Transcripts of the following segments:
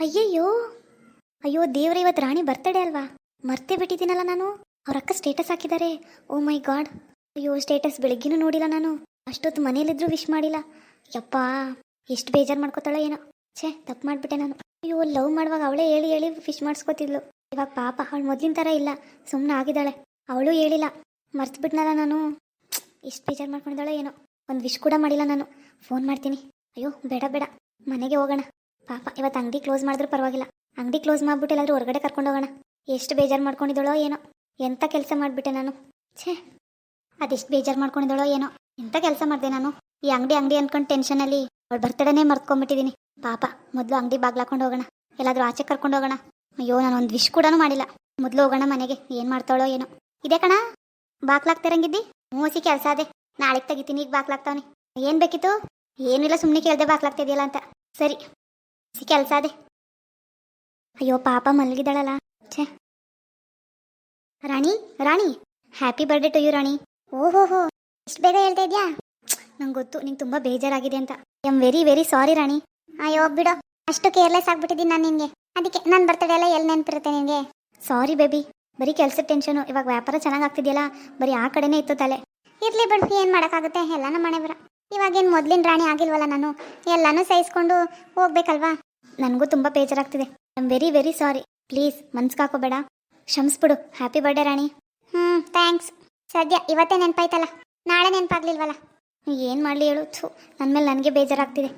ಅಯ್ಯಯ್ಯೋ. ಅಯ್ಯೋ, ದೇವ್ರ, ಇವತ್ತು ರಾಣಿ ಬರ್ತಡೆ ಅಲ್ವಾ? ಮರ್ತೆ ಬಿಟ್ಟಿದ್ದೀನಲ್ಲ ನಾನು. ಅವ್ರ ಅಕ್ಕ ಸ್ಟೇಟಸ್ ಹಾಕಿದ್ದಾರೆ. ಓ ಮೈ ಗಾಡ್ ಅಯ್ಯೋ ಸ್ಟೇಟಸ್ ಬೆಳಗ್ಗಿನೂ ನೋಡಿಲ್ಲ ನಾನು. ಅಷ್ಟೊತ್ತು ಮನೇಲಿದ್ರು ವಿಶ್ ಮಾಡಿಲ್ಲ. ಯಪ್ಪ, ಎಷ್ಟು ಬೇಜಾರು ಮಾಡ್ಕೋತಾಳೋ ಏನೋ. ಛೇ, ತಪ್ಪು ಮಾಡಿಬಿಟ್ಟೆ ನಾನು. ಅಯ್ಯೋ ಲವ್ ಮಾಡುವಾಗ ಅವಳೇ ಹೇಳಿ ಹೇಳಿ ವಿಶ್ ಮಾಡಿಸ್ಕೋತಿದ್ಲು. ಇವಾಗ ಪಾಪ ಅವಳು ಮೊದಲಿನ ಥರ ಇಲ್ಲ. ಸುಮ್ಮನೆ ಆಗಿದ್ದಾಳೆ. ಅವಳು ಹೇಳಿಲ್ಲ. ಮರ್ತು ಬಿಟ್ನಲ್ಲ ನಾನು. ಎಷ್ಟು ಬೇಜಾರು ಮಾಡ್ಕೊಂಡಿದ್ದಾಳೆ ಏನೋ. ಒಂದು ವಿಶ್ ಕೂಡ ಮಾಡಿಲ್ಲ ನಾನು. ಫೋನ್ ಮಾಡ್ತೀನಿ. ಅಯ್ಯೋ, ಬೇಡ ಬೇಡ. ಮನೆಗೆ ಹೋಗೋಣ. ಪಾಪ ಇವತ್ತು ಅಂಗಡಿ ಕ್ಲೋಸ್ ಮಾಡಿದ್ರು ಪರವಾಗಿಲ್ಲ. ಅಂಗಡಿ ಕ್ಲೋಸ್ ಮಾಡಿಬಿಟ್ಟು ಎಲ್ಲಾದರೂ ಹೊರಗಡೆ ಕರ್ಕೊಂಡು ಹೋಗೋಣ. ಎಷ್ಟು ಬೇಜಾರು ಮಾಡ್ಕೊಂಡಿದ್ದಾಳೋ ಏನೋ. ಎಂಥ ಕೆಲಸ ಮಾಡಿಬಿಟ್ಟೆ ನಾನು. ಛೇ, ಅದೆಷ್ಟು ಬೇಜಾರು ಮಾಡ್ಕೊಂಡಿದ್ದಾಳೋ ಏನೋ. ಎಂಥ ಕೆಲಸ ಮಾಡಿದೆ ನಾನು? ಈ ಅಂಗಡಿ ಅಂಗಡಿ ಅಂದ್ಕೊಂಡು ಟೆನ್ಷನಲ್ಲಿ ಅವಳು ಬರ್ತಡೇನೇ ಮರ್ತ್ಕೊಂಡ್ಬಿಟ್ಟಿದ್ದೀನಿ ಪಾಪ, ಮೊದಲು ಅಂಗಡಿ ಬಾಗ್ಲಾಕೊಂಡು ಹೋಗೋಣ. ಎಲ್ಲಾದರೂ ಆಚೆ ಕರ್ಕೊಂಡು ಹೋಗೋಣ. ಅಯ್ಯೋ, ನಾನು ಒಂದು ವಿಶ್ ಕೂಡ ಮಾಡಿಲ್ಲ. ಮೊದಲು ಹೋಗೋಣ ಮನೆಗೆ. ಏನು ಮಾಡ್ತಾಳೋ ಏನೋ. ಇದೆ ಕಣ? ಬಾಗ್ಲಾಗ್ತಿರಂಗಿದ್ದಿ ಮೂಸಿ ಕೆಲಸ ಅದೇ. ನಾಳೆಗೆ ತೆಗಿತೀನಿ, ಈಗ ಬಾಗ್ಲಾಗ್ತಾವನಿ ಏನು ಬೇಕಿತ್ತು? ಏನಿಲ್ಲ ಸುಮ್ಮನೆ ಕೇಳ್ದೆ ಬಾಗ್ಲಾಗ್ತಿದೆಯಲ್ಲ ಅಂತ. ಸರಿ. ಕೆಲಸ ಅದೇ. ಅಯ್ಯೋ, ಪಾಪ ಮಲಗಿದಳಲ್ಲ ಛೇ. Rani Rani. Happy birthday to you Rani. ಓಹೋಹೋ ಇಷ್ಟು ಬೇಗ ಹೇಳ್ತಾ ಇದೆಯಾ? ನಂಗೆ ಗೊತ್ತು, ನಿಂಗೆ ತುಂಬ ಬೇಜಾರಾಗಿದೆ ಅಂತ. I am very very sorry, Rani. ಅಯ್ಯೋ, ಬಿಡು. ಅಷ್ಟು ಕೇರ್ಲೆಸ್ ಆಗ್ಬಿಟ್ಟಿದ್ದೀನಿ ನಾನು ನಿನಗೆ. ಅದಕ್ಕೆ ನನ್ನ ಬರ್ತಡೇ ಎಲ್ಲ ಎಲ್ಲಿ ನೆನಪಿರುತ್ತೆ ನಿನಗೆ? Sorry, baby. ಬರೀ ಕೆಲಸದ ಟೆನ್ಷನು ಇವಾಗ ವ್ಯಾಪಾರ ಚೆನ್ನಾಗಿ ಆಗ್ತಿದೆಯಲ್ಲ, ಬರೀ ಆ ಕಡೆನೇ ಇತ್ತು ತಲೆ. ಇರ್ಲಿ ಬಿಡು, ಏನು ಮಾಡೋಕ್ಕಾಗುತ್ತೆ? ಎಲ್ಲಾನು ಮನೆ ಬರ. ಇವಾಗೇನು ಮೊದಲಿನ ರಾಣಿ ಆಗಿಲ್ವಲ್ಲ ನಾನು? ಎಲ್ಲನೂ ಸಹಿಸ್ಕೊಂಡು ಹೋಗ್ಬೇಕಲ್ವಾ? ನನಗೂ ತುಂಬ ಬೇಜಾರಾಗ್ತಿದೆ. I am very very sorry please ಮನ್ಸ್ಗಾಕೋಬೇಡ ಕ್ಷಮಿಸ್ಬಿಡು. Happy birthday Rani. ಹ್ಞೂ ಥ್ಯಾಂಕ್ಸ್ ಸದ್ಯ, ಇವತ್ತೇ ನೆನಪಾಯ್ತಲ್ಲ? ನಾಳೆ ನೆನಪಾಗ್ಲಿಲ್ವಲ್ಲ? ಏನು ಮಾಡಲಿ ಹೇಳು. ಥೂ ನನ್ನ ಮೇಲೆ ನನಗೆ ಬೇಜಾರಾಗ್ತಿದೆ.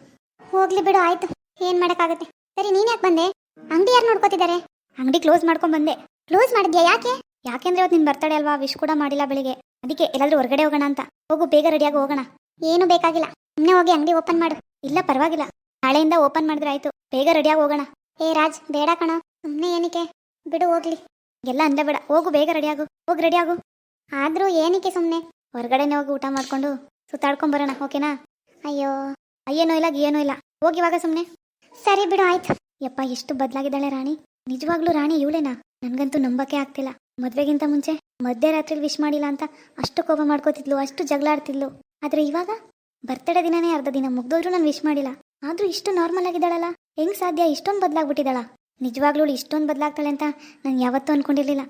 ಹೋಗ್ಲಿ ಬಿಡು, ಆಯ್ತು. ಏನು ಮಾಡೋಕ್ಕಾಗುತ್ತೆ? ಸರಿ, ನೀನು ಯಾಕೆ ಬಂದೆ? ಅಂಗಡಿ ಯಾರು ನೋಡ್ಕೋತಿದ್ದಾರೆ? ಅಂಗಡಿ ಕ್ಲೋಸ್ ಮಾಡ್ಕೊಂಡು ಬಂದೆ. ಕ್ಲೋಸ್ ಮಾಡಿದ್ಯಾ ಯಾಕೆ? ಯಾಕೆಂದ್ರೆ ಇವತ್ತು ನಿನ್ ಬರ್ತಡೆ ಅಲ್ವಾ? ವಿಶ್ ಕೂಡ ಮಾಡಿಲ್ಲ ಬೆಳಿಗ್ಗೆ. ಅದಕ್ಕೆ ಎಲ್ಲಾದ್ರೂ ಹೊರಗಡೆ ಹೋಗೋಣ ಅಂತ. ಹೋಗು, ಬೇಗ ರೆಡಿಯಾಗಿ ಹೋಗೋಣ. ಏನು ಬೇಕಾಗಿಲ್ಲ. ಸುಮ್ಮನೆ ಹೋಗಿ ಅಂಗಡಿ ಓಪನ್ ಮಾಡು. ಇಲ್ಲ, ಪರವಾಗಿಲ್ಲ. ನಾಳೆಯಿಂದ ಓಪನ್ ಮಾಡಿದ್ರೆ ಆಯ್ತು. ಬೇಗ ರೆಡಿಯಾಗಿ ಹೋಗೋಣ. ಏ ರಾಜ್, ಬೇಡ ಕಣ. ಸುಮ್ಮನೆ ಏನಕ್ಕೆ? ಬಿಡು, ಹೋಗ್ಲಿ. ಎಲ್ಲ ಅಂದ ಬೇಡ. ಹೋಗು, ಬೇಗ ರೆಡಿಯಾಗು ಹೋಗಿ ರೆಡಿಯಾಗು ಆದ್ರೂ ಏನಕ್ಕೆ ಸುಮ್ಮನೆ ಹೊರಗಡೆನೇ ಹೋಗಿ ಊಟ ಮಾಡ್ಕೊಂಡು ಸುತ್ತಾಡ್ಕೊಂಡ್ ಬರೋಣ, ಓಕೆನಾ? ಅಯ್ಯೋ, ಅಯ್ಯೇನೋ ಇಲ್ಲ ಏನೂ ಇಲ್ಲ. ಹೋಗಿ ಇವಾಗ ಸುಮ್ಮನೆ ಸರಿ ಬಿಡು, ಆಯ್ತು. ಯಪ್ಪ, ಎಷ್ಟು ಬದಲಾಗಿದ್ದಾಳೆ ರಾಣಿ. ನಿಜವಾಗ್ಲೂ ರಾಣಿ ಇವಳೇನಾ? ನನಗಂತೂ ನಂಬಕ್ಕೆ ಆಗ್ತಿಲ್ಲ. ಮದ್ವೆಗಿಂತ ಮುಂಚೆ ಮಧ್ಯರಾತ್ರಿ ವಿಶ್ ಮಾಡಿಲ್ಲ ಅಂತ ಅಷ್ಟು ಕೋಪ ಮಾಡ್ಕೋತಿದ್ಲು, ಅಷ್ಟು ಜಗಳ ಆಡ್ತಿದ್ಲು ಆದ್ರೆ ಇವಾಗ? ಬರ್ತಡೇ ದಿನನೇ ಅರ್ಧ ದಿನ. ಮುಗ್ದೋದ್ರು ನಾನು ವಿಶ್ ಮಾಡಿಲ್ಲ. ಆದ್ರೂ ಇಷ್ಟು ನಾರ್ಮಲ್ ಆಗಿದ್ದಾಳಲ್ಲ? ಹೆಂಗ್ ಸಾಧ್ಯ? ಇಷ್ಟೊಂದು ಬದಲಾಗ್ಬಿಟ್ಟಿದ್ದಾಳ. ನಿಜವಾಗ್ಲೂ ಇಷ್ಟೊಂದು ಬದಲಾಗ್ತಾಳೆ ಅಂತ ನಾನು ಯಾವತ್ತೂ ಅನ್ಕೊಂಡಿರ್ಲಿಲ್ಲ.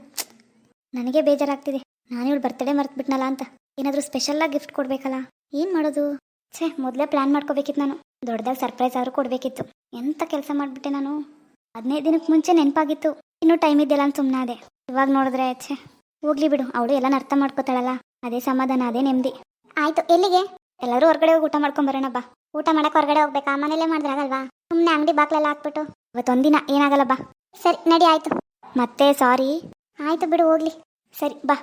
ನನಗೆ ಬೇಜಾರಾಗ್ತಿದೆ. ನಾನು ಇವಳು ಬರ್ತಡೇ ಮರ್ತ್ಬಿಟ್ನಲ್ಲ ಅಂತ. ಏನಾದರೂ ಸ್ಪೆಷಲ್ಲಾಗಿ ಗಿಫ್ಟ್ ಕೊಡ್ಬೇಕಲ್ಲ? ಏನು ಮಾಡೋದು? ಛೇ, ಮೊದಲೇ ಪ್ಲಾನ್ ಮಾಡ್ಕೋಬೇಕಿತ್ತು ನಾನು. ದೊಡ್ಡದಾಗಿ ಸರ್ಪ್ರೈಸ್ ಆದ್ರೂ ಕೊಡಬೇಕಿತ್ತು. ಎಂಥ ಕೆಲಸ ಮಾಡಿಬಿಟ್ಟೆ ನಾನು? ಹದಿನೈದು ದಿನಕ್ಕೆ ಮುಂಚೆ ನೆನಪಾಗಿತ್ತು. ಇನ್ನೂ ಟೈಮ್ ಇದೆಯಲ್ಲ ಅಂತ ಸುಮ್ಮನೆ ಅದೇ ಇವಾಗ ನೋಡಿದ್ರೆ ಛೇ. ಹೋಗ್ಲಿ ಬಿಡು. ಅವಳು ಎಲ್ಲಾನು ಅರ್ಥ ಮಾಡ್ಕೋತಾಳಲ್ಲ. ಅದೇ ಸಮಾಧಾನ, ಅದೇ ನೆಮ್ಮದಿ ಆಯ್ತು, ಎಲ್ಲಿಗೆ? ಎಲ್ಲರೂ ಹೊರಗಡೆ ಹೋಗಿ ಊಟ ಮಾಡ್ಕೊಂಡ್ ಬರೋಣ ಬಾ. ಊಟ ಮಾಡಕ್ ಹೊರಗಡೆ ಹೋಗ್ಬೇಕಾ? ಮನೇಲೆ ಮಾಡಿದ್ರಾಗಲ್ವಾ ಸುಮ್ಮನೆ ಅಂಗಡಿ ಬಾಕ್ಲೆಲ್ಲ ಹಾಕ್ಬಿಟ್ಟು. ಇವತ್ತೊಂದಿನ ಏನಾಗಲ್ಲ ಬಾ. ಸರಿ, ನಡಿ, ಆಯ್ತು. ಮತ್ತೆ ಸಾರಿ ಆಯ್ತು ಬಿಡು, ಹೋಗ್ಲಿ. ಸರಿ, ಬಾ.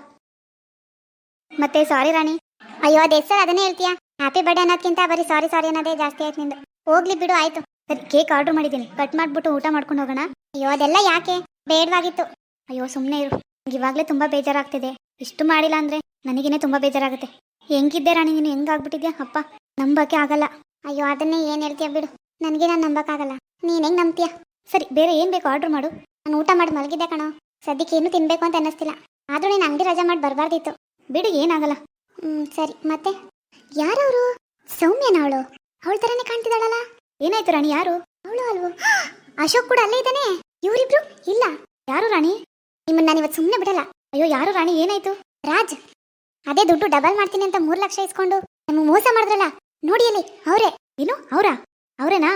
ಮತ್ತೆ ಸಾರಿ ರಾಣಿ. ಅಯ್ಯೋ, ಅದೇ ಸರ್ ಅದನ್ನೇ ಹೇಳ್ತೀಯಾ? ಹ್ಯಾಪಿ ಬರ್ಡೇ ಅನ್ನೋದ್ಕಿಂತ ಬರೀ ಸಾರಿ ಸಾರಿ ಅನ್ನೋದೇ ಜಾಸ್ತಿ ಆಯ್ತು ನಿಂದು. ಹೋಗ್ಲಿ ಬಿಡು, ಆಯ್ತು. ಸರಿ ಕೇಕ್ ಆರ್ಡರ್ ಮಾಡಿದ್ದೀನಿ. ಕಟ್ ಮಾಡ್ಬಿಟ್ಟು ಊಟ ಮಾಡ್ಕೊಂಡು ಹೋಗೋಣ. ಅಯ್ಯೋ, ಅದೆಲ್ಲ ಯಾಕೆ? ಬೇಡವಾಗಿತ್ತು. ಅಯ್ಯೋ ಸುಮ್ಮನೆ ಇರು. ಇವಾಗಲೇ ತುಂಬಾ ಬೇಜಾರಾಗ್ತಿದೆ. ಇಷ್ಟು ಮಾಡಿಲ್ಲ ಅಂದರೆ ನನಗೇನೆ ತುಂಬಾ ಬೇಜಾರಾಗುತ್ತೆ. ಹೆಂಗಿದ್ದೆ ರಾಣಿ ನೀನು? ಹೆಂಗಾಗ್ಬಿಟ್ಟಿದ್ಯಾ? ಅಪ್ಪ, ನಂಬಕ್ಕೆ ಆಗಲ್ಲ. ಅಯ್ಯೋ, ಅದನ್ನೇ ಏನ್ ಹೇಳ್ತೀಯ ಬಿಡು. ನನಗೆ ನಾನು ನಂಬಕ್ಕಾಗಲ್ಲ. ನೀನ್ ಹೆಂಗ್ ನಂಬ್ತೀಯ? ಸರಿ, ಬೇರೆ ಏನ್ ಬೇಕು ಆರ್ಡರ್ ಮಾಡು. ನಾನು ಊಟ ಮಾಡಿ ಮಲಗಿದ್ದೆ ಕಣೋ. ಸದ್ಯಕ್ಕೆ ಏನು ತಿನ್ಬೇಕು ಅಂತ ಅನ್ನಿಸ್ತಿಲ್ಲ. ಆದ್ರೂ ನೀನು ಅಂಗಡಿ ರಜಾ ಮಾಡಿ ಬರಬಾರ್ದಿತ್ತು. ಬಿಡು, ಏನಾಗಲ್ಲ. ಹ್ಮ್, ಸರಿ, ಮತ್ತೆ? ಯಾರವರು? ಸೌಮ್ಯನ ಅವಳು. ಅವಳ ತರನೇ ಕಾಣ್ತಿದ್ದಾಳಲ್ಲ? ಏನಾಯ್ತು ರಾಣಿ, ಯಾರು? ಅವಳು ಅಲ್ವೋ? ಅಶೋಕ್ ಕೂಡ ಅಲ್ಲೇ ಇದ್ದಾನೆ? ಇವರಿಬ್ರು? ಇಲ್ಲ. ಯಾರು ರಾಣಿ? ನಿಮ್ಮನ್ನ ನಾನು ಇವತ್ತು ಸುಮ್ಮನೆ ಬಿಡಲ್ಲ. ಅಯ್ಯೋ, ಯಾರು ರಾಣಿ, ಏನಾಯ್ತು? ರಾಜ್. ಅದೇ ದುಡ್ಡು ಡಬಲ್ ಮಾಡ್ತೀನಿ ಅಂತ ಮೂರು ಲಕ್ಷ ಇಸ್ಕೊಂಡು ನಮ್ಮ ಮೋಸ ಮಾಡಿದ್ರಲ್ಲ? ನೋಡಿ ಅಲ್ಲಿ, ಅವರೇ. ಏನು? ಅವರಾ? ಅವರೇನಾ?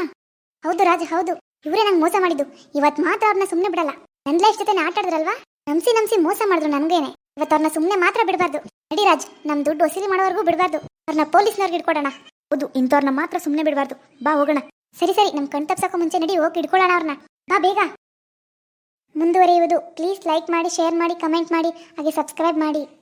ಹೌದು ರಾಜ, ಹೌದು. ಇವರೇ ನಂಗೆ ಮೋಸ ಮಾಡಿದ್ದು. ಇವತ್ತು ಮಾತ್ರ ಅವ್ರನ್ನ ಸುಮ್ಮನೆ ಬಿಡಲ್ಲ. ನನ್ ಲೈಫ್ ಜೊತೆ ಆಟ ಆಡಿದ್ರಲ್ವಾ? ನಮ್ಸಿ ನಮ್ಸಿ ಮೋಸ ಮಾಡಿದ್ರು ನಮ್ಗೇನೆ. ಇವತ್ತು ಅವ್ರನ್ನ ಸುಮ್ಮನೆ ಮಾತ್ರ ಬಿಡಬಾರ್ದು. ನಡಿ ರಾಜ್, ನಮ್ ದುಡ್ಡು ವಸೂಲಿ ಮಾಡೋವರೆಗೂ ಬಿಡಬಾರ್ದು. ಅವ್ರನ್ನ ಪೊಲೀಸ್ನವ್ರಿಗೆ ಇಟ್ಕೊಡೋಣ ಹೌದು ಇಂಥವ್ರನ್ನ ಮಾತ್ರ ಸುಮ್ಮನೆ ಬಿಡಬಾರ್ದು. ಬಾ, ಹೋಗೋಣ. ಸರಿ ಸರಿ, ನಮ್ ಕಣ್ ತಪ್ಸಕ್ಕೂ ಮುಂಚೆ ನಡಿ, ಹೋಗಿ ಇಟ್ಕೊಳ್ಳೋಣ ಅವ್ರನ್ನ ಬಾ, ಬೇಗ. ಮುಂದುವರಿಯುವುದು. ಪ್ಲೀಸ್ ಲೈಕ್ ಮಾಡಿ, ಶೇರ್ ಮಾಡಿ, ಕಮೆಂಟ್ ಮಾಡಿ, ಹಾಗೆ ಸಬ್ಸ್ಕ್ರೈಬ್ ಮಾಡಿ.